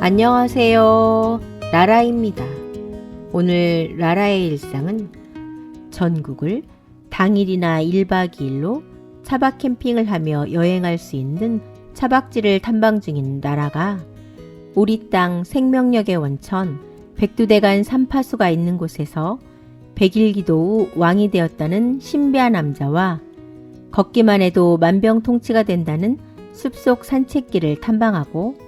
안녕하세요. 라라입니다. 오늘 라라의 일상은 전국을 당일이나 1박 2일로 차박 캠핑을 하며 여행할 수 있는 차박지를 탐방 중인 나라가 우리 땅 생명력의 원천 백두대간 삼파수가 있는 곳에서 백일기도 후 왕이 되었다는 신비한 남자와 걷기만 해도 만병통치가 된다는 숲속 산책길을 탐방하고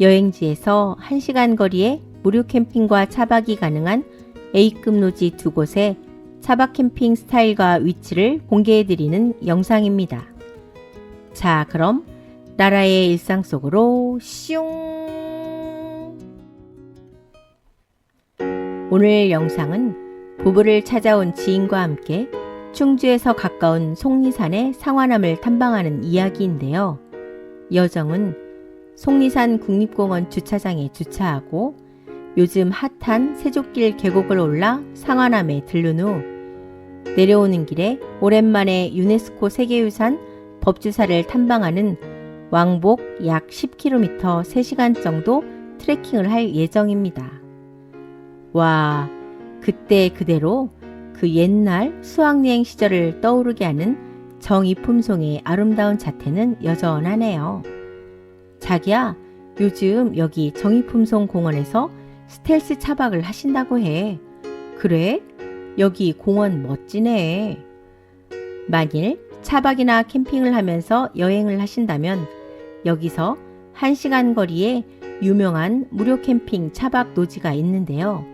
여행지에서 1시간 거리에 무료 캠핑과 차박이 가능한 A급 노지 두 곳의 차박 캠핑 스타일과 위치를 공개해드리는 영상입니다. 자, 그럼 나라의 일상 속으로 슝! 오늘 영상은 부부를 찾아온 지인과 함께 충주에서 가까운 속리산의 상화남을 탐방하는 이야기인데요. 여정은 속리산 국립공원 주차장에 주차하고 요즘 핫한 세족길 계곡을 올라 상화남에 들른 후 내려오는 길에 오랜만에 유네스코 세계유산 법주사를 탐방하는 왕복 약 10km 3시간 정도 트레킹을 할 예정입니다. 와, 그때 그대로 그 옛날 수학여행 시절을 떠오르게 하는 정이품송의 아름다운 자태는 여전하네요. 자기야, 요즘 여기 정이품송 공원에서 스텔스 차박을 하신다고 해. 그래? 여기 공원 멋지네. 만일 차박이나 캠핑을 하면서 여행을 하신다면 여기서 1시간 거리에 유명한 무료 캠핑 차박 노지가 있는데요.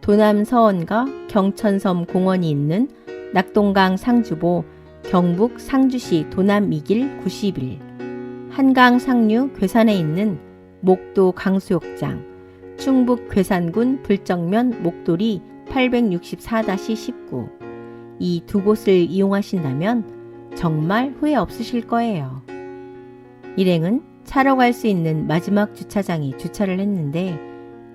도남 서원과 경천섬 공원이 있는 낙동강 상주보 경북 상주시 도남 미길 91 한강 상류 괴산에 있는 목도 강수욕장 충북 괴산군 불정면 목도리 864-19 이 두 곳을 이용하신다면 정말 후회 없으실 거예요. 일행은 차로 갈 수 있는 마지막 주차장에 주차를 했는데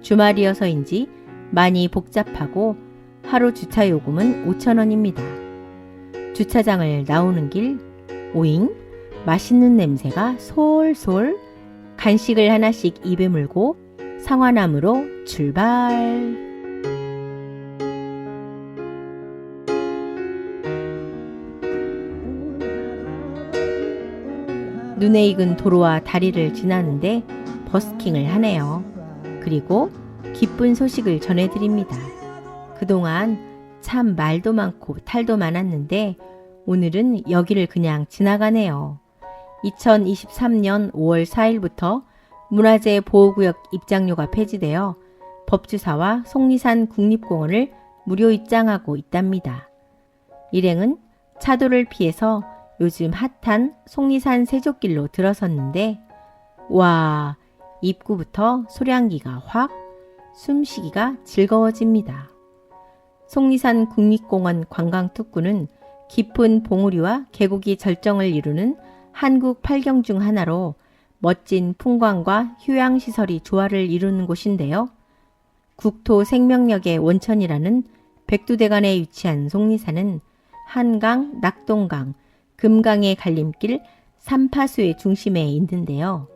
주말이어서인지 많이 복잡하고 하루 주차 요금은 5,000원입니다. 주차장을 나오는 길 오잉 맛있는 냄새가 솔솔 간식을 하나씩 입에 물고 상화남으로 출발. 눈에 익은 도로와 다리를 지나는데 버스킹을 하네요. 그리고 기쁜 소식을 전해드립니다. 그동안 참 말도 많고 탈도 많았는데 오늘은 여기를 그냥 지나가네요. 2023년 5월 4일부터 문화재 보호구역 입장료가 폐지되어 법주사와 속리산 국립공원을 무료 입장하고 있답니다. 일행은 차도를 피해서 요즘 핫한 속리산 세족길로 들어섰는데 와 입구부터 소량기가 확 숨쉬기가 즐거워집니다. 속리산 국립공원 관광특구는 깊은 봉우리와 계곡이 절정을 이루는 한국 팔경 중 하나로 멋진 풍광과 휴양시설이 조화를 이루는 곳인데요. 국토 생명력의 원천이라는 백두대간에 위치한 속리산은 한강, 낙동강, 금강의 갈림길 삼파수의 중심에 있는데요.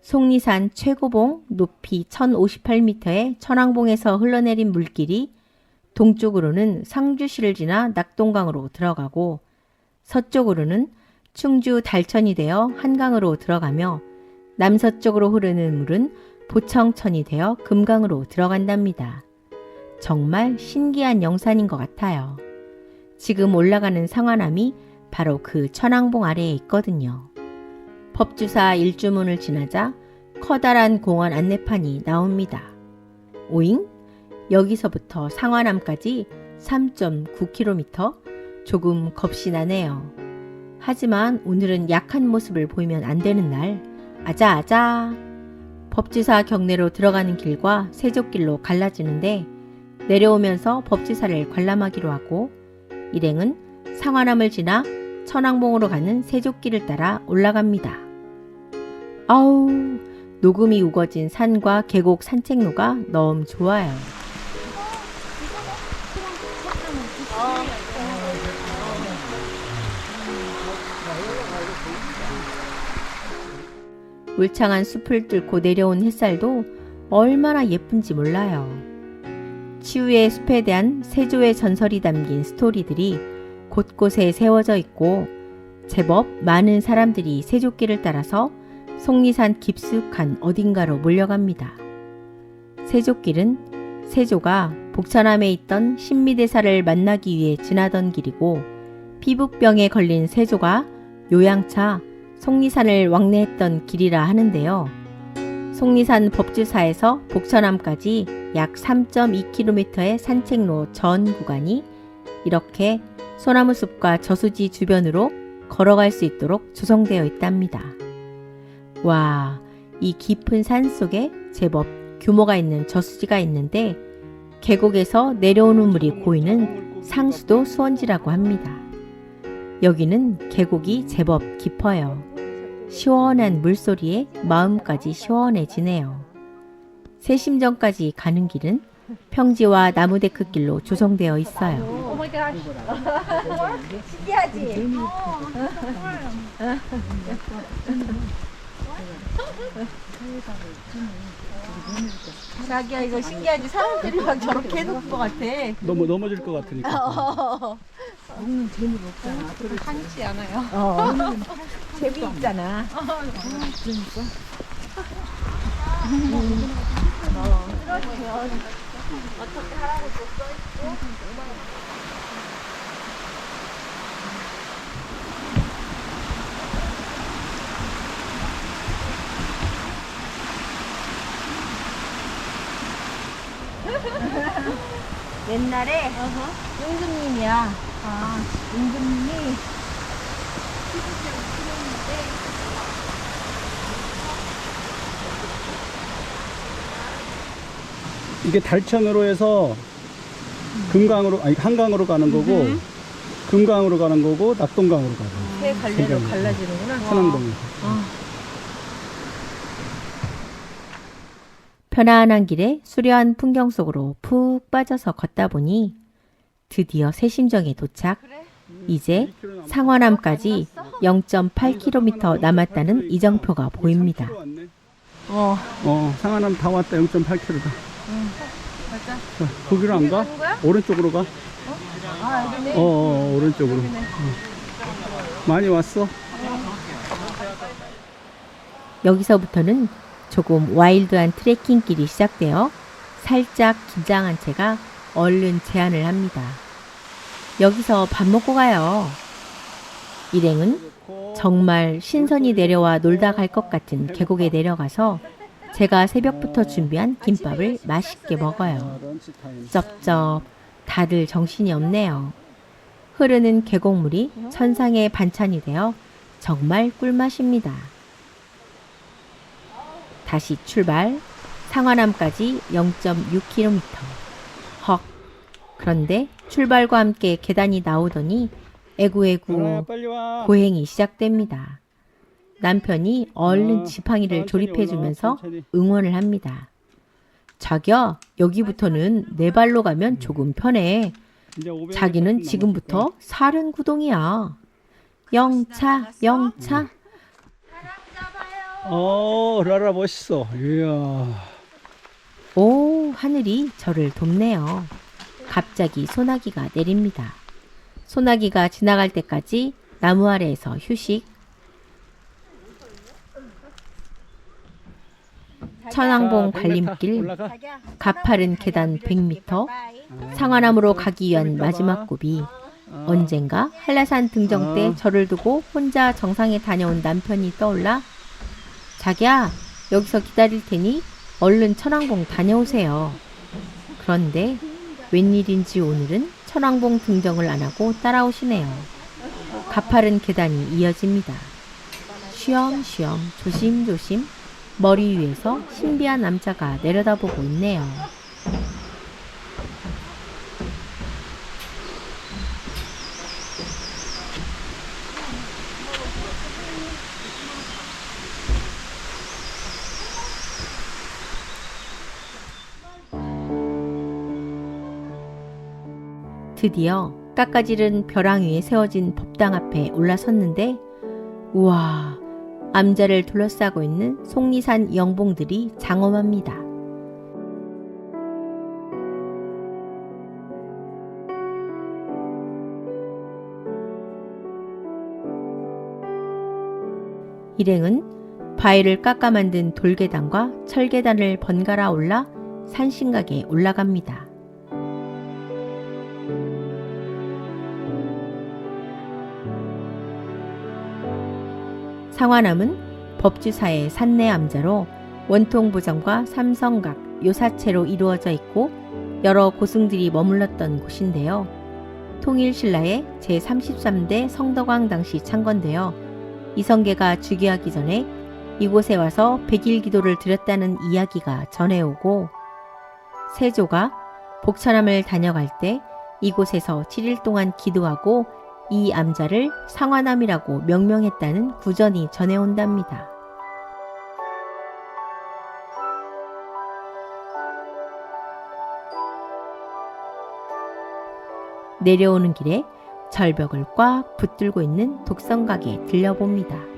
속리산 최고봉 높이 1058m의 천왕봉에서 흘러내린 물길이 동쪽으로는 상주시를 지나 낙동강으로 들어가고 서쪽으로는 충주 달천이 되어 한강으로 들어가며 남서쪽으로 흐르는 물은 보청천이 되어 금강으로 들어간답니다. 정말 신기한 영산인 것 같아요. 지금 올라가는 상화남이 바로 그 천왕봉 아래에 있거든요. 법주사 일주문을 지나자 커다란 공원 안내판이 나옵니다. 오잉? 여기서부터 상화남까지 3.9km? 조금 겁이 나네요. 하지만 오늘은 약한 모습을 보이면 안 되는 날. 아자아자. 법지사 경내로 들어가는 길과 세족길로 갈라지는데 내려오면서 법지사를 관람하기로 하고 일행은 상화남을 지나 천왕봉으로 가는 세족길을 따라 올라갑니다. 아우, 녹음이 우거진 산과 계곡 산책로가 너무 좋아요. 울창한 숲을 뚫고 내려온 햇살도 얼마나 예쁜지 몰라요. 치유의 숲에 대한 세조의 전설이 담긴 스토리들이 곳곳에 세워져 있고 제법 많은 사람들이 세조길을 따라서 속리산 깊숙한 어딘가로 몰려갑니다. 세조길은 세조가 복천함에 있던 신미대사를 만나기 위해 지나던 길이고 피부병에 걸린 세조가 요양차 속리산을 왕래했던 길이라 하는데요. 속리산 법주사에서 복천함까지 약 3.2km의 산책로 전 구간이 이렇게 소나무 숲과 저수지 주변으로 걸어갈 수 있도록 조성되어 있답니다. 와, 이 깊은 산 속에 제법 규모가 있는 저수지가 있는데 계곡에서 내려오는 물이 고이는 상수도 수원지라고 합니다. 여기는 계곡이 제법 깊어요. 시원한 물소리에 마음까지 시원해지네요. 세심정까지 가는 길은 평지와 나무 데크길로 조성되어 있어요. 오마이 갓. 신기하지? 자기야 이거 신기하지? 사람들이 막 저렇게 해놓은 것 같아. 너무 넘어질 것 같으니까. 한치 않아요. 어, 재미 있잖아. 옛날에 임금님이야. 아, 임금님이 이게 달천으로 해서 금강으로 아니 한강으로 가는 거고 금강으로 가는 거고 낙동강으로 가고 새 갈래로. 갈라지는구나. 천왕동에서. 편안한 길에 수려한 풍경 속으로 푹 빠져서 걷다 보니 드디어 새심정에 도착. 이제 상원암까지 0.8km 남았다는 이정표가 보입니다. 어, 어 상하남 다 왔다 0.8km다. 맞아. 거기로 안 가? 오른쪽으로 가? 아 여기네. 어, 어 오른쪽으로. 어. 많이 왔어? 여기서부터는 조금 와일드한 트레킹 길이 시작되어 살짝 긴장한 채가 얼른 제안을 합니다. 여기서 밥 먹고 가요. 일행은 정말 신선이 내려와 놀다 갈 것 같은 계곡에 내려가서 제가 새벽부터 준비한 김밥을 맛있게 먹어요. 쩝쩝 다들 정신이 없네요. 흐르는 계곡물이 천상의 반찬이 되어 정말 꿀맛입니다. 다시 출발. 상화남까지 0.6km. 헉. 그런데 출발과 함께 계단이 나오더니 에구에구 와. 고행이 시작됩니다. 남편이 얼른 어, 지팡이를 조립해주면서. 응원을 합니다. 자기야, 여기부터는 내 발로 가면 조금 편해. 이제 500m 자기는 지금부터 사륜구동이야. 영차, 영차. 거야. 어 라라 멋있어. 이야. 오, 하늘이 저를 돕네요. 갑자기 소나기가 내립니다. 소나기가 지나갈 때까지 나무 아래에서 휴식. 천왕봉 자, 100m 갈림길, 올라가. 자기야. 가파른 계단 100m, 상하남으로 가기 위한 마지막 고비. 어. 언젠가 한라산 등정 때 어. 저를 두고 혼자 정상에 다녀온 남편이 떠올라 자기야 여기서 기다릴 테니 얼른 천왕봉 다녀오세요. 그런데 웬일인지 오늘은 천왕봉 등정을 안 하고 따라오시네요. 가파른 계단이 이어집니다. 쉬엄쉬엄 조심조심 머리 위에서 신비한 남자가 내려다보고 있네요. 드디어 깎아지른 벼랑 위에 세워진 법당 앞에 올라섰는데 우와 암자를 둘러싸고 있는 속리산 영봉들이 장엄합니다. 일행은 바위를 깎아 만든 돌계단과 철계단을 번갈아 올라 산신각에 올라갑니다. 상화남은 법주사의 산내 암자로 원통 보정과 삼성각, 요사체로 이루어져 있고 여러 고승들이 머물렀던 곳인데요. 통일신라의 제33대 성덕왕 당시 창건되어 이성계가 즉위하기 전에 이곳에 와서 백일 기도를 드렸다는 이야기가 전해오고 세조가 복천함을 다녀갈 때 이곳에서 7일 동안 기도하고 이 암자를 상화남이라고 명명했다는 구전이 전해온답니다. 내려오는 길에 절벽을 꽉 붙들고 있는 독성각에 들려봅니다.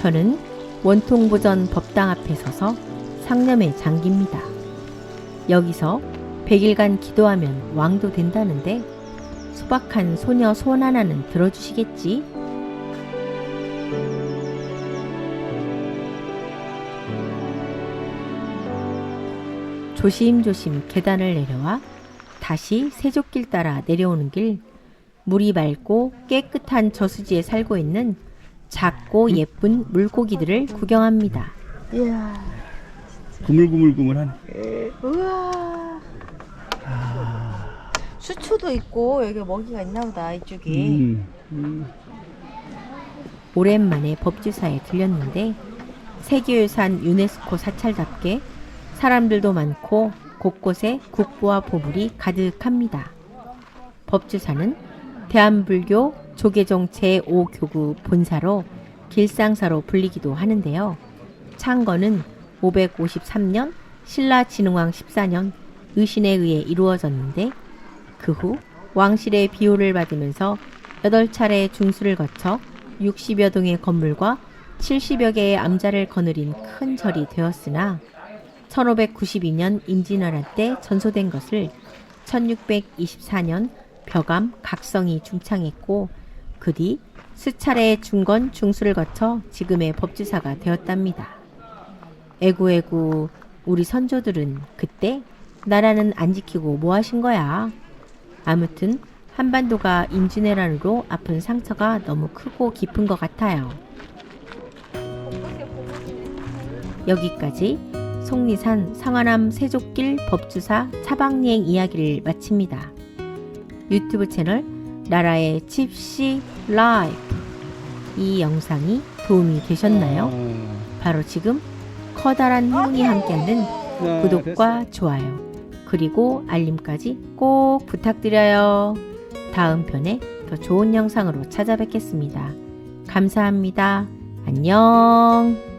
저는 원통보전 법당 앞에 서서 상념에 잠깁니다. 여기서 100일간 기도하면 왕도 된다는데 소박한 소녀 소원 하나는 들어주시겠지? 조심조심 계단을 내려와 다시 세족길 따라 내려오는 길 물이 맑고 깨끗한 저수지에 살고 있는 작고 예쁜 물고기들을 구경합니다. 이야. 구물구물구물하네. 우와. 수초도 있고 여기 먹이가 있나 보다 이쪽이. 음, 음. 오랜만에 법주사에 들렸는데 세계유산 유네스코 사찰답게 사람들도 많고 곳곳에 국보와 보물이 가득합니다. 법주사는 대한불교 조계종 제5교구 본사로 길상사로 불리기도 하는데요. 창건은 553년 신라 진흥왕 14년 의신에 의해 이루어졌는데 그 후 왕실의 비호를 받으면서 8차례 중수를 거쳐 60여 동의 건물과 70여 개의 암자를 거느린 큰 절이 되었으나 1592년 임진왜란 때 전소된 것을 1624년 벽암 각성이 중창했고 그 뒤 수차례의 중건 중수를 거쳐 지금의 법주사가 되었답니다. 에구에구 우리 선조들은 그때 나라는 안 지키고 뭐 하신 거야? 아무튼 한반도가 임진왜란으로 아픈 상처가 너무 크고 깊은 것 같아요. 여기까지 속리산 상하남 세족길 법주사 차방리행 이야기를 마칩니다. 유튜브 채널 나라의 칩시 라이프 이 영상이 도움이 되셨나요? 바로 지금 커다란 흥이 함께하는 자, 구독과 좋아요 그리고 알림까지 꼭 부탁드려요. 다음 편에 더 좋은 영상으로 찾아뵙겠습니다. 감사합니다. 안녕.